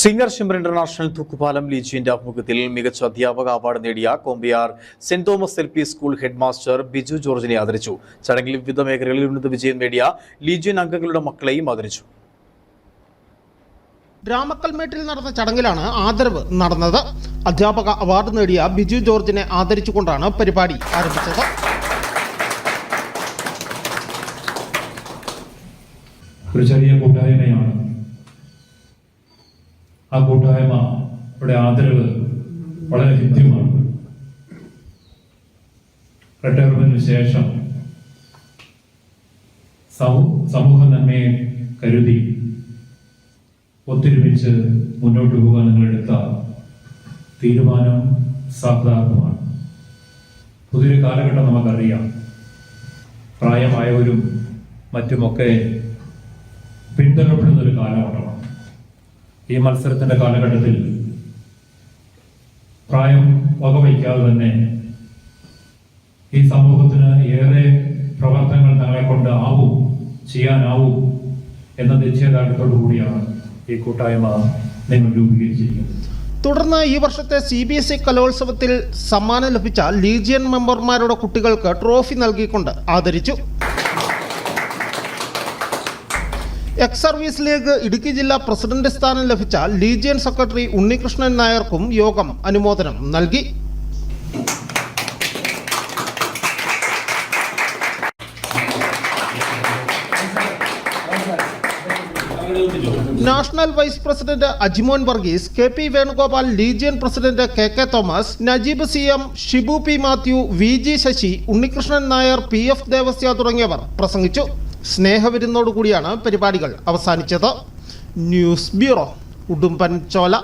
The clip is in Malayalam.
സിംഗർ ഷിംബർ ഇന്റർനാഷണൽ തൂക്കുപാലം ലീജിയന്റെ ആഭിമുഖ്യത്തിൽ മികച്ച അധ്യാപക അവാർഡ് നേടിയ Kombiyar Saint Thomas L P school head master Biju ജോർജിനെ ആദരിച്ചു. ചടങ്ങിൽ വിവിധ മേഖലകളിൽ ഉന്നത വിജയം നേടിയ ലീജിയൻ അംഗങ്ങളുടെ മക്കളെയും ആദരിച്ചു. രാമക്കൽമേട്ടിൽ നടന്ന ചടങ്ങിലാണ് ആദരവ് നടന്നത്. അധ്യാപക അവാർഡ് നേടിയ ബിജു ജോർജിനെ ആദരിച്ചുകൊണ്ടാണ് പരിപാടി ആരംഭിച്ചത്. ഒരു ചെറിയ കൂട്ടായ്മയാണ്. ആ കൂട്ടായ്മ ഇവിടെ ആദരവ് വളരെ ഹൃദ്യമാണ് റിട്ടയർമെന്റിന് ശേഷം സമൂ- സമൂഹ നന്മയെ കരുതി ഒത്തൊരുമിച്ച് മുന്നോട്ട് പോകാൻ നിങ്ങളെടുത്ത തീരുമാനം സാധാരണമാണ് പുതിയൊരു കാലഘട്ടം നമുക്കറിയാം. പ്രായമായവരും മറ്റുമൊക്കെ പിന്തുണപ്പെടുന്ന ഒരു കാലഘട്ടമാണ്. ഈ മത്സരത്തിന്റെ കാലഘട്ടത്തിൽ പ്രായം വകവയ്ക്കാതെ തന്നെ ഈ സമൂഹത്തിന് ഏറെ പ്രവർത്തനങ്ങൾ തങ്ങളെ കൊണ്ട് ആവും ചെയ്യാനാവും എന്ന നിശ്ചയദാർഢ്യത്തോടു കൂടിയാണ് ഈ കൂട്ടായ്മ നിങ്ങൾ രൂപീകരിച്ചിരിക്കുന്നത്. തുടർന്ന് ഈ വർഷത്തെ സി ബി എസ് ഇ കലോത്സവത്തിൽ സമ്മാനം ലഭിച്ച ലീജിയൻ മെമ്പർമാരുടെ കുട്ടികൾക്ക് ട്രോഫി നൽകിക്കൊണ്ട് ആദരിച്ചു. എക്സ് സർവീസ് ലീഗ് ഇടുക്കി ജില്ലാ പ്രസിഡന്റ് സ്ഥാനം ലഭിച്ച ലീജിയൻ സെക്രട്ടറി ഉണ്ണികൃഷ്ണൻ നായർക്കും യോഗം അനുമോദനം നൽകി. National vice president Ajimon Varghese K P Venugopal legion president K K Thomas Najeeb C M Shibu P Mathew V G Sasi Unnikrishnan Nair P F Devasya തുടങ്ങിയവർ പ്രസംഗിച്ചു. സ്നേഹവിരുന്നോടുകൂടിയാണ് പരിപാടികൾ അവസാനിച്ചത്. ന്യൂസ് ബ്യൂറോ ഉടുമ്പൻ ചോല